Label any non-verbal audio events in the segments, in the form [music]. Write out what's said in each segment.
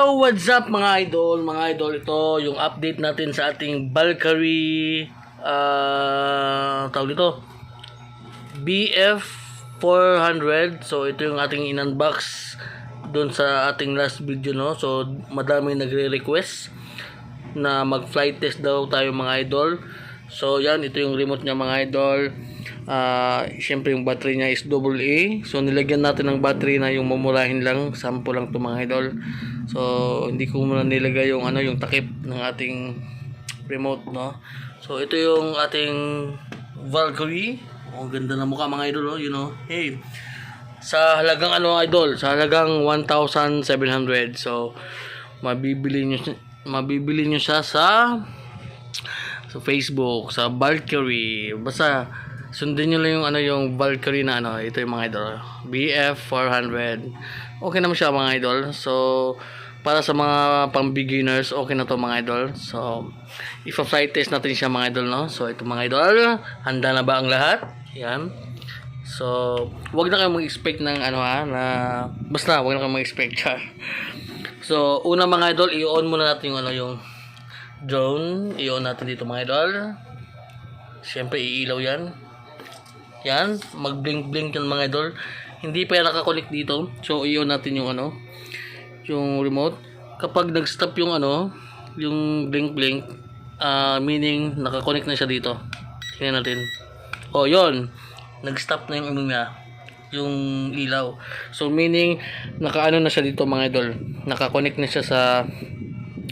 Hello, what's up mga idol? Mga idol, ito yung update natin sa ating Valkyrie uh, tawag dito BF 400. So ito yung ating in-unbox doon sa ating last video no. So madami nagre-request na mag-flight test daw tayo mga idol. So yan, ito yung remote niya mga idol. Ah, syempre yung battery niya is double A. So nilagyan natin ng battery na yung mamurahin lang, sample lang to mga idol. So hindi ko muna nilagay yung ano yung takip ng ating remote no. So ito yung ating Valkyrie. Oh, ganda na mukha mga idol, oh, you know. Hey, sa halagang ano idol, sa halagang 1,700. So mabibili siya- mabibili niyo siya sa sa Facebook, sa Valkyrie. Basta sundin niyo lang yung ano yung Valkyrie na ano, ito yung mga idol. BF 400. Okay naman siya mga idol. So para sa mga pang beginners, okay na to mga idol. So ifa-flight test natin siya mga idol no. So ito mga idol, handa na ba ang lahat? Yan. So, wag na kayong mag-expect ng ano ha, na basta wag na kayong mag-expect [laughs] siya. So, una mga idol, i-on muna natin yung ano yung drone. I-on natin dito mga idol. Siyempre, iilaw yan. Yan, mag-blink-blink yan mga idol. Hindi pa yan nakakonect dito. So, i-on natin yung ano, yung remote. Kapag nag-stop yung ano, yung blink-blink, ah meaning nakakonect na siya dito. Tingnan natin. Oh, yon Nag-stop na yung ano niya, yung ilaw. So, meaning, nakaano na siya dito mga idol. Nakakonect na siya sa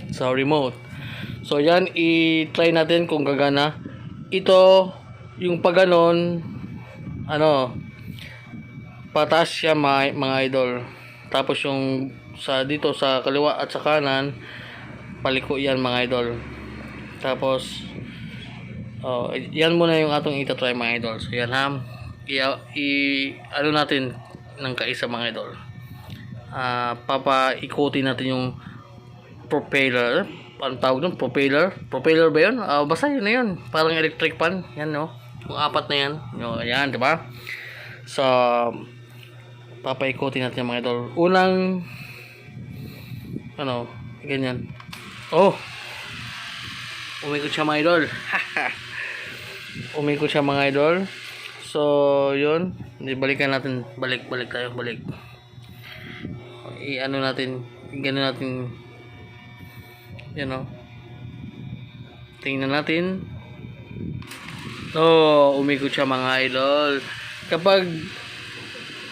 sa remote. So, yan, i-try natin kung gagana. Ito, yung pag ganon, ano, pataas siya mga, mga idol. Tapos yung sa dito sa kaliwa at sa kanan, paliko yan mga idol. Tapos, oh, yan muna yung atong itatry mga idol. So, yan ha. I, i ano natin ng kaisa mga idol. Ah, papaikutin natin yung propeller. Ang tawag doon? Propeller? Propeller ba yun? Ah, basta yun na yun. Parang electric fan. Yan, no? Yung apat na yan. Yung, yan, di ba? So, papaikutin natin yung mga idol. Unang, ano, ganyan. Oh! Umikot siya mga idol. [laughs] Umikot siya mga idol. So, yun. Balikan natin. Balik, balik tayo. Balik. I-ano natin. Gano'n natin. Yan o. Tingnan natin. Oh, umikot siya mga idol. Kapag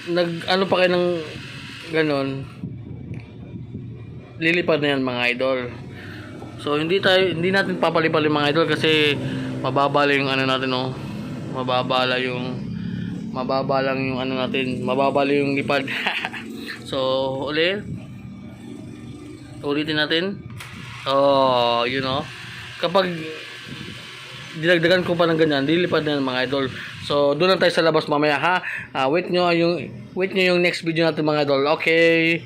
nag ano pa kayo ng ganon lilipad na yan mga idol so hindi tayo hindi natin papalipad yung mga idol kasi mababa yung ano natin no mababa yung mababa lang yung ano natin mababa yung lipad [laughs] so ulit ulitin natin oh you know kapag dinagdagan ko pa ng ganyan, lilipad na yan mga idol. So, doon lang tayo sa labas mamaya ha. Ah, wait nyo yung wait nyo yung next video natin mga idol. Okay.